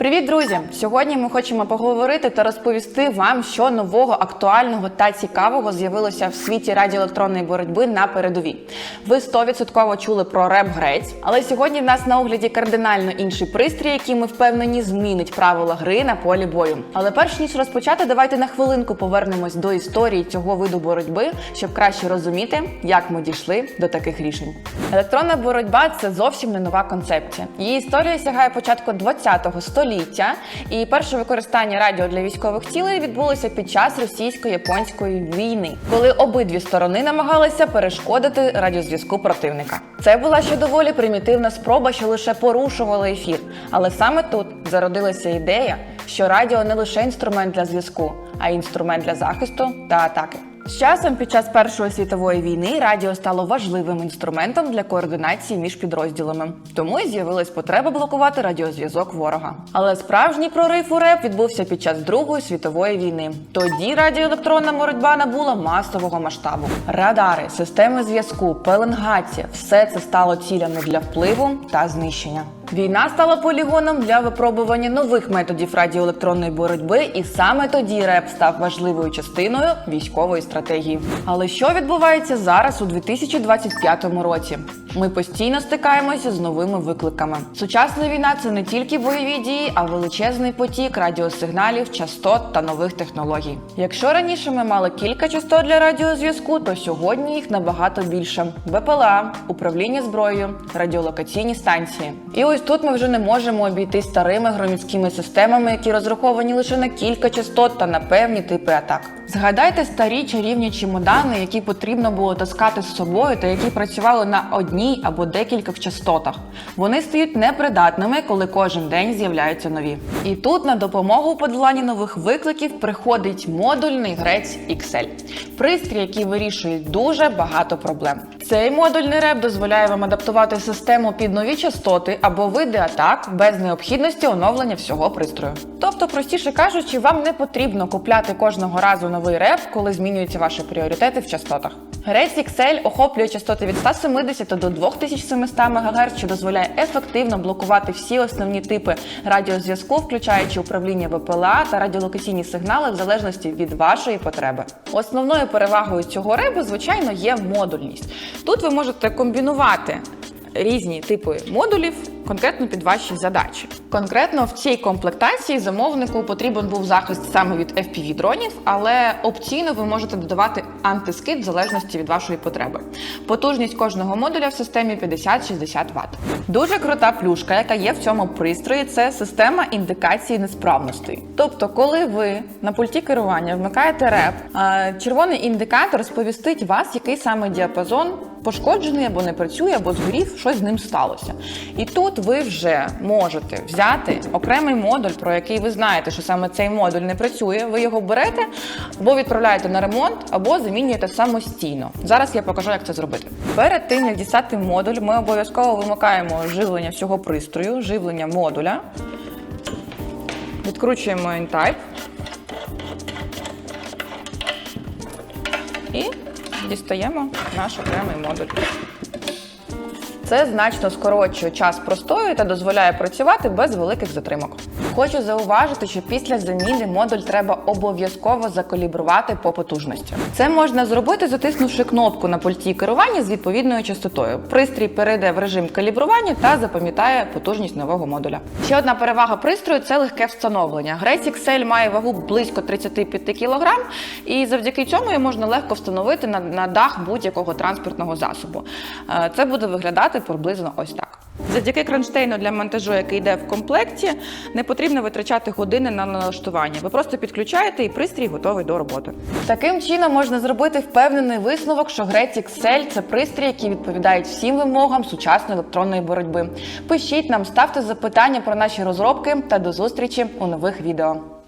Привіт, друзі! Сьогодні ми хочемо поговорити та розповісти вам, що нового, актуального та цікавого з'явилося в світі радіоелектронної боротьби на передовій. Ви 100% чули про реп грець, але сьогодні в нас на огляді кардинально інший пристрій, який ми впевнені змінить правила гри на полі бою. Але перш ніж розпочати, давайте на хвилинку повернемось до історії цього виду боротьби, щоб краще розуміти, як ми дійшли до таких рішень. Електронна боротьба це зовсім не нова концепція. Її історія сягає початку 20-го століття, і перше використання радіо для військових цілей відбулося під час російсько-японської війни, коли обидві сторони намагалися перешкодити радіозв'язку противника. Це була ще доволі примітивна спроба, що лише порушувала ефір. Але саме тут зародилася ідея, що радіо не лише інструмент для зв'язку, а й інструмент для захисту та атаки. З часом під час Першої світової війни радіо стало важливим інструментом для координації між підрозділами. Тому і з'явилась потреба блокувати радіозв'язок ворога. Але справжній прорив у РЕП відбувся під час Другої світової війни. Тоді радіоелектронна боротьба набула масового масштабу. Радари, системи зв'язку, пеленгація все це стало цілями для впливу та знищення. Війна стала полігоном для випробування нових методів радіоелектронної боротьби, і саме тоді РЕП став важливою частиною військової стратегії. Але що відбувається зараз у 2025 році? Ми постійно стикаємося з новими викликами. Сучасна війна це не тільки бойові дії, а величезний потік радіосигналів, частот та нових технологій. Якщо раніше ми мали кілька частот для радіозв'язку, то сьогодні їх набагато більше: БПЛА, управління зброєю, радіолокаційні станції. І ось тут ми вже не можемо обійти старими громадськими системами, які розраховані лише на кілька частот та на певні типи атак. Згадайте старі чарівні чемодани, які потрібно було таскати з собою, та які працювали на одній або декількох частотах. Вони стають непридатними, коли кожен день з'являються нові. І тут на допомогу у подоланні нових викликів приходить модульний грець XL. Пристрій, який вирішує дуже багато проблем. Цей модульний реп дозволяє вам адаптувати систему під нові частоти або види атак без необхідності оновлення всього пристрою. Тобто, простіше кажучи, вам не потрібно купляти кожного разу новий реп, коли змінюються ваші пріоритети в частотах. Грець XL охоплює частоти від 170 до 2700 МГц, що дозволяє ефективно блокувати всі основні типи радіозв'язку, включаючи управління БПЛА та радіолокаційні сигнали в залежності від вашої потреби. Основною перевагою цього ребу, звичайно, є модульність. Тут ви можете комбінувати різні типи модулів конкретно під ваші задачі. Конкретно в цій комплектації замовнику потрібен був захист саме від fpv дронів, але опційно ви можете додавати антискид в залежності від вашої потреби. Потужність кожного модуля в системі 50-60 Вт. Дуже крута плюшка, яка є в цьому пристрої, це система індикації несправностей. Тобто, коли ви на пульті керування вмикаєте реп, червоний індикатор сповістить вас, який саме діапазон пошкоджений або не працює, або згорів, щось з ним сталося. І тут ви вже можете взяти окремий модуль, про який ви знаєте, що саме цей модуль не працює. Ви його берете або відправляєте на ремонт, або замінюєте самостійно. Зараз я покажу, як це зробити. Перед тим як дістати модуль, ми обов'язково вимикаємо живлення всього пристрою, живлення модуля. Відкручуємо N-Type. І дістаємо наш окремий модуль. Це значно скорочує час простою та дозволяє працювати без великих затримок. Хочу зауважити, що після заміни модуль треба обов'язково закалібрувати по потужності. Це можна зробити, затиснувши кнопку на пульті керування з відповідною частотою. Пристрій перейде в режим калібрування та запам'ятає потужність нового модуля. Ще одна перевага пристрою це легке встановлення. Грець XL має вагу близько 35 кг, і завдяки цьому її можна легко встановити на, на дах будь-якого транспортного засобу. Е, Це буде виглядати приблизно ось так. Завдяки кронштейну для монтажу, який йде в комплекті, не потрібно витрачати години на налаштування. Ви просто підключаєте і пристрій готовий до роботи. Таким чином можна зробити впевнений висновок, що Грець XL – це пристрій, який відповідають всім вимогам сучасної електронної боротьби. Пишіть нам, ставте запитання про наші розробки та до зустрічі у нових відео.